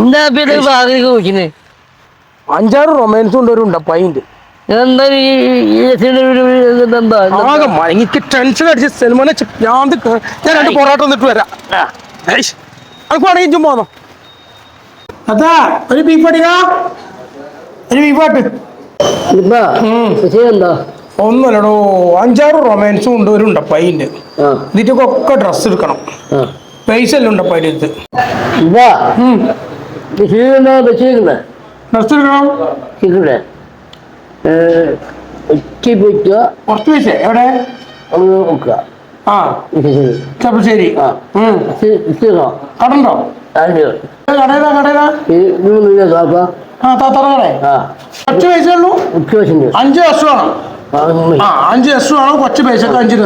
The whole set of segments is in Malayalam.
എന്താ പിന്നെ ഭാഗത്തേക്ക് നോക്കിന് അഞ്ചാറ് റൊമാൻസ് കൊണ്ട് ഒരു ഉണ്ടപ്പായിണ്ട് എന്താ ടെൻഷൻ അടിച്ച് സിനിമനെ ഞാൻ ഞാൻ രണ്ട് പൊറോട്ട വരാം. പോന്നോ? അതാ ഒരു ബീഫ് അടിക്കാ. ഒരു ബീഫ് ആട്ട് ഇപ്പാ, വിഷയം എന്താ ഒന്നുമല്ലടോ അഞ്ചാറ് റൊമാൻസും ഉണ്ട് ഒരു ഉണ്ടപ്പായിണ്ട് ഇതിറ്റൊക്കെ ഡ്രസ്സ് എടുക്കണം. പൈസ എല്ലാം കുറച്ച് പൈസ എവിടെ? ഒന്ന് നോക്കുക. ആ. ആ. കടണ്ടോ? മൂന്ന് ആ താത്തറ കടേ ആ. കുറച്ച് പൈസ ഉള്ളൂ അഞ്ച്. ആ അഞ്ച് ബസ് ആണോ കൊച്ചു പൈസക്ക് അഞ്ച്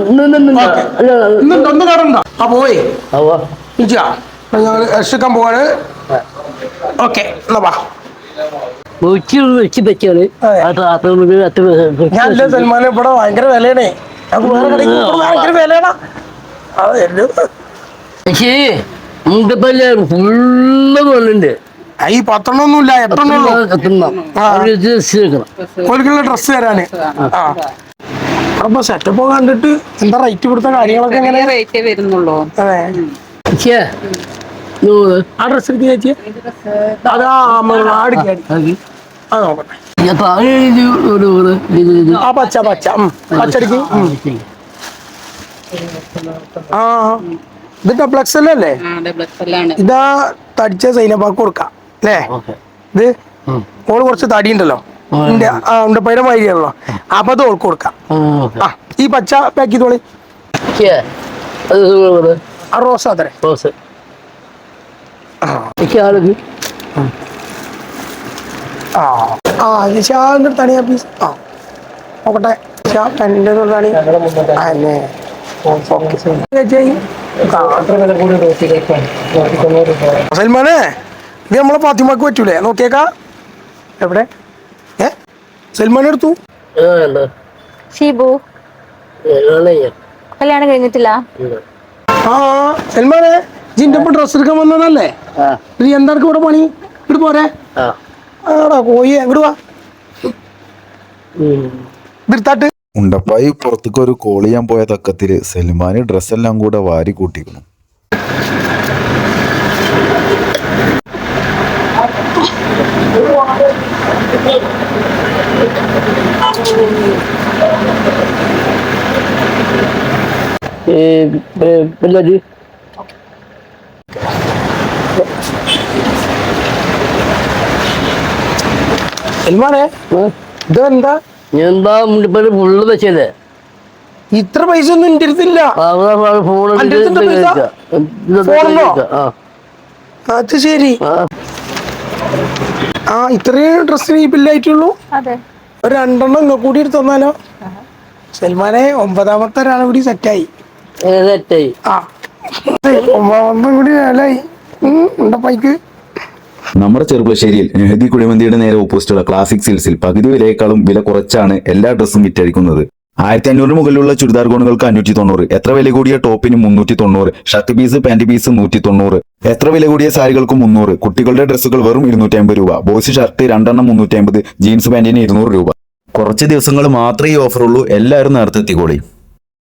ഇന്നുണ്ട് ഒന്ന് കടണ്ട. ആ പോയി. ഇഞ്ചാ ഞങ്ങൾ രക്ഷിക്കാൻ പോവാണ്. ഓക്കെ എന്നാ വാ. ഇവിടെ ഭയങ്കര വിലയാണേ. ഭയങ്കര വിലയാണ്. ഫുള്ള് ആ, ഈ പത്തെണ്ണം എട്ടെണ്ണുള്ളൂ ഓൽക്കുള്ള ഡ്രസ്സ് തരാന്. ആ. അപ്പൊ സെറ്റപ്പ് കണ്ടിട്ട് എന്താ റേറ്റ് കൊടുത്ത കാര്യങ്ങളൊക്കെ എങ്ങനെ? റേറ്റേ വരുന്നുള്ളൂ. അതെ. ആ ഡ്രസ്സ് എടുത്ത് ചേച്ചി. അതാ ആ നോക്കട്ടെ. അപ്പൊ ഇത് ഒരു ഒരു ഇത് ഇത് ആ പച്ച പച്ച. പച്ചടിക്ക് ആ ഇത് ഡബ്ലക്സ് അല്ലേ? ആ ഡബ്ലക്സ് എല്ലാണ് ഇതാ തടിച്ച സൈനപ്പാക്ക് കൊടുക്കാം. അല്ലേ ഇത് ഓൾ കുറച്ച് തടി ഉണ്ടല്ലോ ഉണ്ടപ്പയുടെ വഴിയാണല്ലോ മാതിരിയാണല്ലോ. അപ്പൊ അത് ഓൾക്ക് കൊടുക്കാം. ആ ഈ പച്ച പാക്ക് ചെയ്തോളി. ആ റോസ് അത്ര റോസ്. ആ. ആ. ഇത് ഷാന്റെ തണിയാ പീസ് ആ നോക്കട്ടെ. ഷാ പെണ്ണിന്റെ തണി. അതെ സൽമാനെ. ഇത് നമ്മളെ ഫാത്തിമക്ക് പറ്റൂലേ? നോക്കിയേക്കാ. എവിടെ? ഏ? സൽമാൻ എടുത്തു. ആ എന്താ ഷീബു. കല്യാണം കഴിഞ്ഞിട്ടില്ല. ആ സൽമാനെ ജിന്റെ ഇപ്പൊ ഡ്രസ് എടുക്കാൻ വന്നതല്ലേ? നീ ഇത് എന്താണ് ഇവിടെ പണി? ഇവിടെ പോരെ. ആടാ കോയി ഇവിടെ വാ. ഉം. ഉണ്ടപ്പായി പുറത്തേക്ക് ഒരു കോൾ ചെയ്യാൻ പോയ തക്കത്തിൽ സൽമാന് ഡ്രസ്സെല്ലാം കൂടെ വാരി കൂട്ടിക്കുന്നു. ഏ, ഏ, പിള്ളേര് സൽമാനെ ആ, ഇതെന്താ? എന്താ മുണ്ടിപ്പൽ ഫുള്ള് വെച്ചല്ലേ ഇത്ര പൈസ ഒന്നും എന്റെ അടുത്തില്ല. അത് ശരി. ആ ഇത്രയും ഡ്രസ്സിന് ഈ ബില്ലായിട്ടുള്ളൂ അതെ. ഒരു രണ്ടെണ്ണം ഇങ്ങ കൂടി എടുത്ത് തന്നാലോ? സൽമാനെ ഒമ്പതാമത്തെ ഒരാളെ കൂടി സെറ്റായി. സെറ്റായി. ആ. ഒമ്പതാമത്തെ കൂടി വേലായി ഉണ്ടപ്പൈക്ക് നമ്മുടെ ചെറുപ്പശ്ശേരിയിൽ നെഹദി കുഴിമന്തിയുടെ നേരെ ഓപ്പോസിറ്റുള്ള ക്ലാസിക് സിൽസിൽ പകുതി വിലയേക്കാളും വില കുറച്ചാണ് എല്ലാ ഡ്രസ്സും വിറ്റഴിക്കുന്നത്. ആയിരത്തി അഞ്ഞൂറ് മുകളിലുള്ള ചുരിദാർ ഗോണുകൾക്ക് അഞ്ഞൂറ്റി തൊണ്ണൂറ് എത്ര വില കൂടിയ ടോപ്പിന് മുന്നൂറ്റി തൊണ്ണൂറ് ഷർട്ട് പീസ് പാന്റ് പീസ് നൂറ്റി തൊണ്ണൂറ് എത്ര വില കൂടിയ സാരികൾക്ക് മുന്നൂറ്. കുട്ടികളുടെ ഡ്രസ്സുകൾ വെറും ഇരുന്നൂറ്റി അമ്പത് രൂപ. ബോയ്സ് ഷർട്ട് രണ്ടെണ്ണം മുന്നൂറ്റി അമ്പത് ജീൻസ് പാന്റിന് ഇരുന്നൂറ് രൂപ. കുറച്ച് ദിവസങ്ങൾ മാത്രമേ ഈ ഓഫറുള്ളൂ. എല്ലാവരും നേരത്തെ എത്തിക്കോളി.